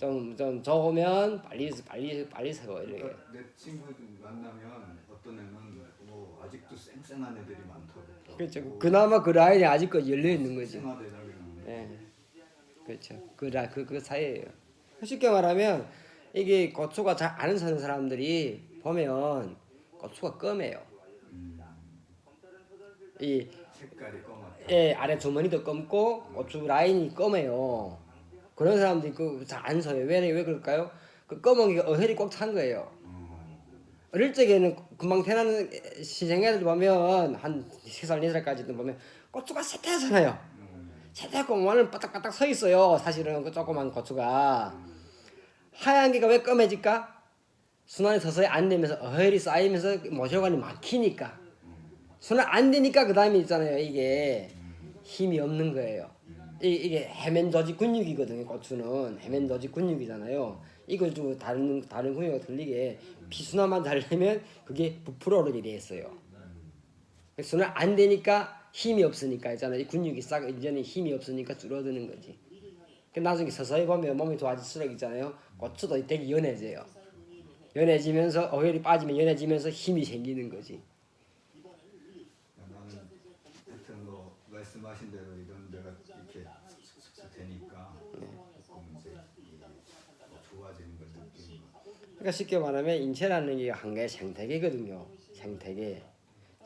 좀 좀 적으면 빨리 빨리 빨리 세워 이렇게. 그러니까 내 친구들 만나면 어떤 애는 뭐 아직도 쌩쌩한 애들이 많다고. 그렇죠. 그나마 그 라인이 아직까지 열려 있는 거지. 그러는데 예. 그렇죠. 그라 그, 그 사이에요. 쉽게 말하면 이게 고추가 잘 안 사는 사람들이 보면 고추가 검해요. 이 색깔이 검었다. 예, 아래 주머니도 검고 고추 라인이 검해요. 그런 사람들이 그잘안 서요. 왜, 왜 그럴까요? 그 검은 게 어혈이 꽉 찬 거예요. 어릴 적에는 금방 태어나는 시생애들 보면 한 3살, 4살까지도 보면 고추가 세태하잖아요. 세태하고 완전 바닥바닥 서 있어요. 사실은 그 조그만 고추가. 하얀 게가 왜 검해질까? 순환이 서서히 안 되면서 어혈이 쌓이면서 모혈관이 막히니까. 순환 안 되니까 그 다음에 있잖아요. 이게 힘이 없는 거예요. 이, 이게 해면 조직 근육이거든요. 고추는 해면 조직 근육이잖아요. 이걸 주고 다른 다른 근육과 들리게 피순환만 잘 되면 그게 부풀어오르게 돼 있어요. 순환 안 되니까 힘이 없으니까 있잖아요. 이 근육이 싹 이제는 힘이 없으니까 줄어드는 거지. 그 나중에 서서히 보면 몸이 좋아질수록 있잖아요. 고추도 되게 연해져요. 연해지면서 어혈이 빠지면 연해지면서 힘이 생기는 거지. 뭐 말씀하신 대로 이런 데가 이렇게 슥슥슥 되니까 조금 이제 이 뭐 좋아지는 걸 느끼는 것 같아요. 그러니까 쉽게 말하면 인체라는 게한 개의 생태계거든요. 생태계.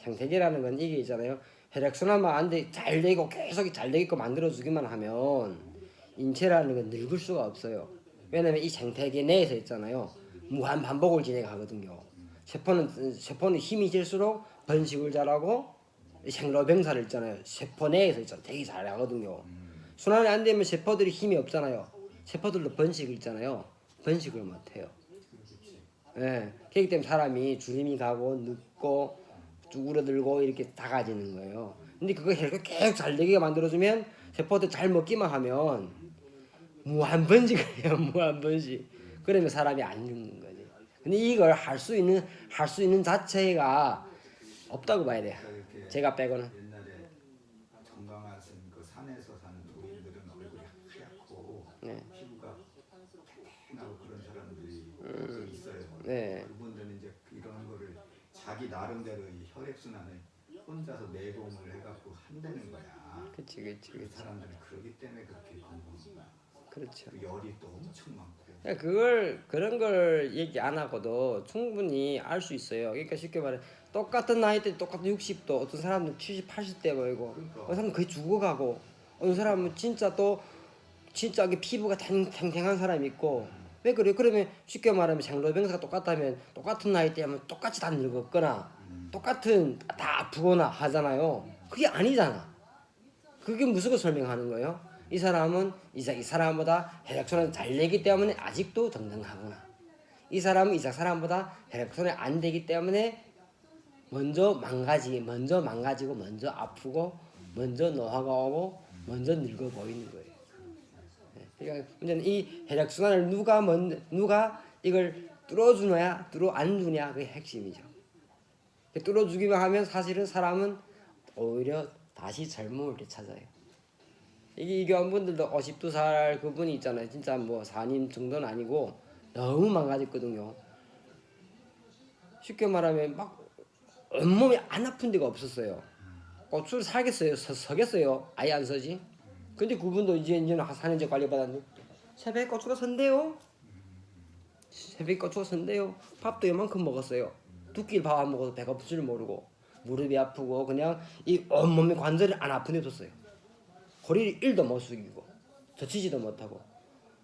생태계라는 건 이게 있잖아요. 혈액순환만 안 돼, 잘 되고 계속 잘 되게끔 만들어주기만 하면 인체라는 건 늙을 수가 없어요. 왜냐면 이 생태계 내에서 있잖아요. 무한 반복을 진행하거든요. 세포는 세포는 힘이 질수록 번식을 잘하고 생로병사를 있잖아요. 세포 내에서 있잖아요. 되게 잘하거든요. 순환이 안 되면 세포들이 힘이 없잖아요. 세포들도 번식을 있잖아요. 번식을 못해요. 예. 그렇기 때문에 사람이 주름이 가고 늙고 쭈그러들고 이렇게 작아지는 거예요. 근데 그거 계속 계속 잘 되게 만들어주면 세포들 잘 먹기만 하면 무한 번식을 해요. 무한 번식. 그러면 사람이 안 죽는 거지. 근데 이걸 할 수 있는 할 수 있는 자체가 없다고 봐야 돼요. 제가 빼고는. 옛날에 건강하신 그 산에서 사는 도인들은 얼굴이 하얗고 네. 피부가 팽팽하고 그런 사람들이 좀 있어요. 네. 그분들은 이제 이런 거를 자기 나름대로 이 혈액 순환을 혼자서 내공을 해갖고 한다는 거야. 그치 그치 그 그치. 사람들은 그러기 때문에 그렇게 거야. 그렇죠. 그 열이 또 엄청 많고. 그러니까 그걸 그런 걸 얘기 안 하고도 충분히 알 수 있어요. 그러니까 쉽게 말해 똑같은 나이 때 똑같은 60도 어떤 사람은 70, 80대 보이고 어떤 사람은 거의 죽어가고 어떤 사람은 진짜 또 진짜 이게 피부가 탱, 탱탱한 사람이 있고 왜 그래? 그러면 쉽게 말하면 장로병사가 똑같다면 똑같은 나이 때면 똑같이 다 늙었거나 똑같은 다 아프거나 하잖아요. 그게 아니잖아. 그게 무슨 걸 설명하는 거예요? 이 사람은 이, 사, 이 사람보다 혈액순환 잘 되기 때문에 아직도 든든하구나. 이 사람은 이 사람보다 혈액순환이 안 되기 때문에 먼저 망가지, 먼저 망가지고 먼저 아프고 먼저 노화가 오고 먼저 늙어 보이는 거예요. 예, 그러니까 문제는 이 혈액순환을 누가 먼 누가 이걸 뚫어주느냐, 뚫어 안 주냐 그게 핵심이죠. 뚫어주기만 하면 사실은 사람은 오히려 다시 젊음을 되찾아요. 이게 이 교환분들도 52살 그분이 있잖아요. 진짜 뭐 산임 정도는 아니고 너무 망가졌거든요. 쉽게 말하면 막 온몸이 안 아픈 데가 없었어요. 고추를 살겠어요. 서, 서겠어요. 아예 안 서지. 근데 그분도 이제 이제 한 4년째 관리받았는데 새벽에 고추가 선대요. 새벽에 고추가 선대요. 밥도 요만큼 먹었어요. 두 끼를 밥안 먹어도 배가 부줄 모르고 무릎이 아프고 그냥 이 온몸의 관절이 안 아픈 데 뒀어요. 허리를 일도 못 숙이고 젖히지도 못하고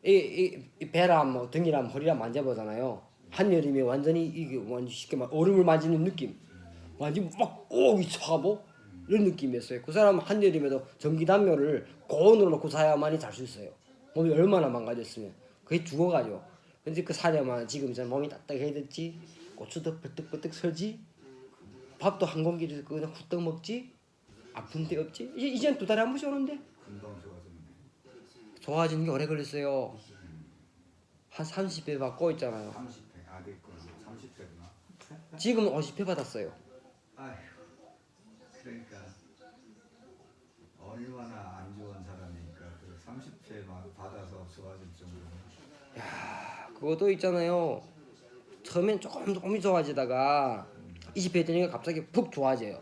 이, 이, 이 배랑 뭐 등이랑 허리랑 만져보잖아요. 한여름에 완전히 이게 완전 쉽게 말 얼음을 만지는 느낌. 완전 막 오기 차고 이런 느낌이었어요. 그 사람은 한여름에도 전기담요를 고온으로 놓고 자야만이 잘 수 있어요. 몸이 얼마나 망가졌으면 그게 죽어가죠. 근데 그 사려만 지금 전 몸이 따뜻해졌지 고추도 버뜩버뜩 설지 밥도 한 공기를 그냥 후떡 먹지 아픈 데 없지 이제 이젠 두 달에 한 번씩 오는데. 좋아지는 게 오래 걸렸어요. 한 30배 받고 있잖아요. 30회 30회구나. 지금 50회 받았어요. 아휴. 그러니까 얼마나 안 좋은 사람이니까 그 30회 받아서 좋아질 정도면 야, 그것도 있잖아요. 처음엔 조금 조금 좋아지다가 20회 되니까 갑자기 푹 좋아져요.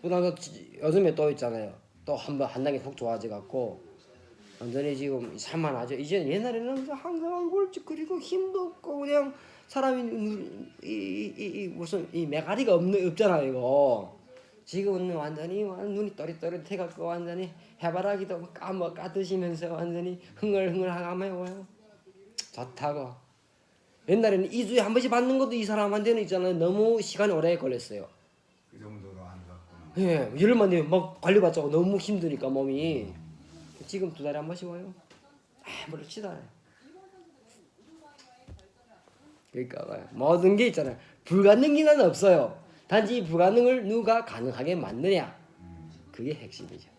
그다음에 요즘에 또 있잖아요. 또 한 번 한 단계 푹 좋아져 갖고 완전히 지금 산만하죠. 이제 옛날에는 항상 얼굴 찌그리고 힘도 없고 그냥 사람이 눈- 이, 이, 이, 이 무슨 이 메가리가 없는 없잖아요 이거. 지금은 완전히 완- 눈이 또릿또릿해 갖고 완전히 해바라기도 까먹 까드시면서 완전히 흥얼흥얼하가면요 좋다고. 옛날에는 2주에 한 번씩 받는 것도 이 사람한테는 있잖아요. 너무 시간이 오래 걸렸어요. 그 정도로 안 갔구나. 예, 열흘만 되면 막 관리받자고 너무 힘드니까 몸이. 지금 두 달에 한 번씩 와요. 아무렇지도 않아요. 그러니까 봐요. 모든 게 있잖아요. 불가능이란 없어요. 단지 불가능을 누가 가능하게 만드냐. 그게 핵심이죠.